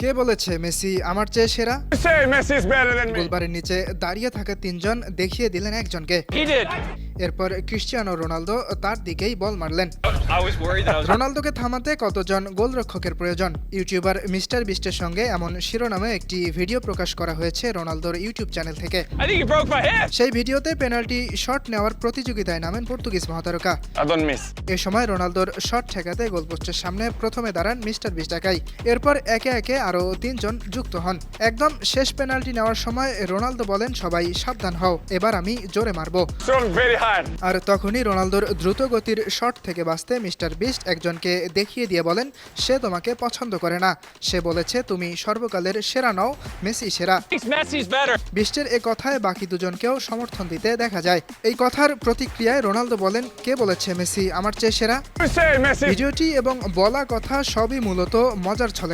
কে বলেছে মেসি আমার চেয়ে সেরা. গোলবারের নিচে দাঁড়িয়ে থাকা তিনজন দেখিয়ে দিলেন একজনকে। এরপর ক্রিশ্চিয়ানো রোনালদো তার দিকেই বল মারলেন। রোনালদোকে থামাতে কতজন গোলরক্ষকের প্রয়োজন ইউটিউবার মিস্টার বিস্টের সঙ্গে এমন শিরোনামে একটি ভিডিও প্রকাশ করা হয়েছে রোনালদোর ইউটিউব চ্যানেল থেকে. সেই ভিডিওতে পেনাল্টি শট নেওয়ার প্রতিযোগিতায় নামেন পর্তুগিজ মহাতারকা. এ সময় রোনালদোর শট ঠেকাতে গোলপোস্টের সামনে প্রথমে দাঁড়ান মিস্টার বিস্টাকাই এরপর একে একে আরও তিনজন যুক্ত হন একদম শেষ পেনাল্টি নেওয়ার সময় রোনালদো বলেন সবাই সাবধান হও এবার আমি জোরে মারবো. আর তখনই রোনালদোর দ্রুত গতির শট থেকে বাঁচতে মিস্টার বিস্ট একজনকে দেখিয়ে দিয়ে বলেন সে তোমাকে পছন্দ করে না। সে বলেছে তুমি সর্বকালের সেরা নও মেসি সেরা। বিস্টের এ কথায় বাকি দুজনকেও সমর্থন দিতে দেখা যায়। এই কথার প্রতিক্রিয়ায় রোনালদো বলেন কে বলেছে মেসি আমার চেয়ে সেরা? ভিডিওটি এবং বলা কথা সবই মূলত মজার ছলে